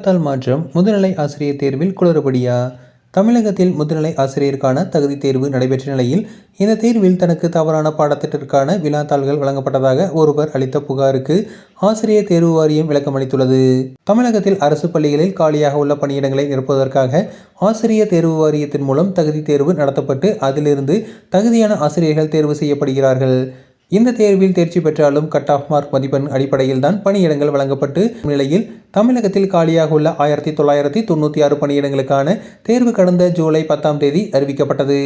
வினாத்தாள் மாற்றம் முதுநிலை ஆசிரியர் தேர்வில் குளறுபடியா? தமிழகத்தில் முதுநிலை ஆசிரியருக்கான தகுதி தேர்வு நடைபெற்ற நிலையில் இந்த தேர்வில் தனக்கு தவறான பாடத்திட்டத்திற்கான வினாத்தாள்கள் வழங்கப்பட்டதாக ஒருவர் அளித்த புகாருக்கு ஆசிரியர் தேர்வு வாரியம் விளக்கமளித்துள்ளது தமிழகத்தில் அரசு பள்ளிகளில் காலியாக உள்ள பணியிடங்களை நிரப்புவதற்காக ஆசிரியர் தேர்வு வாரியத்தின் மூலம் தகுதி தேர்வு நடத்தப்பட்டு அதிலிருந்து தகுதியான ஆசிரியர்கள் தேர்வு செய்யப்படுகிறார்கள். இந்த தேர்வில் தேர்ச்சி பெற்றாலும் கட் ஆஃப் மார்க் மதிப்பெண் அடிப்படையில் தான் பணியிடங்கள் வழங்கப்பட்டு நிலையில் தமிழகத்தில் காலியாக உள்ள ஆயிரத்தி தொள்ளாயிரத்தி தொண்ணூற்றி ஆறு பணியிடங்களுக்கான தேர்வு கடந்த ஜூலை பத்தாம் தேதி அறிவிக்கப்பட்டது.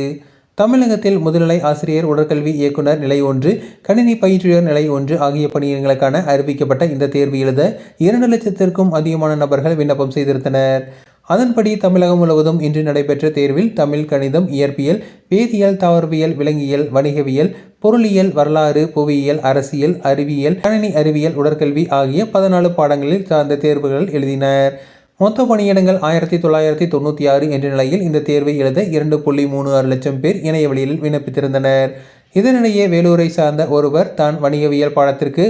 தமிழகத்தில் முதுநிலை ஆசிரியர் உடற்கல்வி இயக்குனர் நிலை ஒன்று கணினி பயிற்றுனர் நிலை ஒன்று ஆகிய பணியிடங்களுக்கான அறிவிக்கப்பட்ட இந்த தேர்வு எழுத இரண்டு லட்சத்திற்கும் அதிகமான நபர்கள் விண்ணப்பம் செய்திருந்தனர். அதன்படி தமிழகம் முழுவதும் இன்று நடைபெற்ற தேர்வில் தமிழ் கணிதம் இயற்பியல் வேதியியல் தாவரவியல் விலங்கியல் வணிகவியல் பொருளியல் வரலாறு புவியியல் அரசியல் அறிவியல் கணினி அறிவியல் உடற்கல்வி ஆகிய பதினாலு பாடங்களில் சார்ந்த தேர்வுகள் எழுதினர். மொத்த பணியிடங்கள் ஆயிரத்தி தொள்ளாயிரத்தி தொண்ணூற்றி ஆறு என்ற நிலையில் இந்த தேர்வை எழுத இரண்டு புள்ளி மூணு ஆறு லட்சம் பேர் இணையவழியில் விண்ணப்பித்திருந்தனர். இதனிடையே வேலூரை சார்ந்த ஒருவர் தான் வணிகவியல் பாடத்திற்கு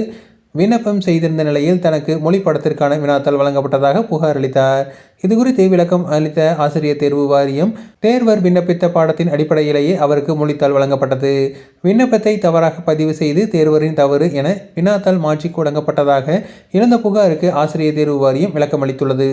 விண்ணப்பம் செய்திருந்த நிலையில் தனக்கு மொழி படத்திற்கான வினாத்தாள் வழங்கப்பட்டதாக புகார் அளித்தார். இதுகுறித்து விளக்கம் அளித்த ஆசிரியர் தேர்வு வாரியம் தேர்வர் விண்ணப்பித்த பாடத்தின் அடிப்படையிலேயே அவருக்கு மொழித்தாள் வழங்கப்பட்டது. விண்ணப்பத்தை தவறாக பதிவு செய்து தேர்வரின் தவறு என வினாத்தாள் மாற்றி வழங்கப்பட்டதாக இழந்த புகாருக்கு ஆசிரியர் தேர்வு வாரியம் விளக்கமளித்துள்ளது.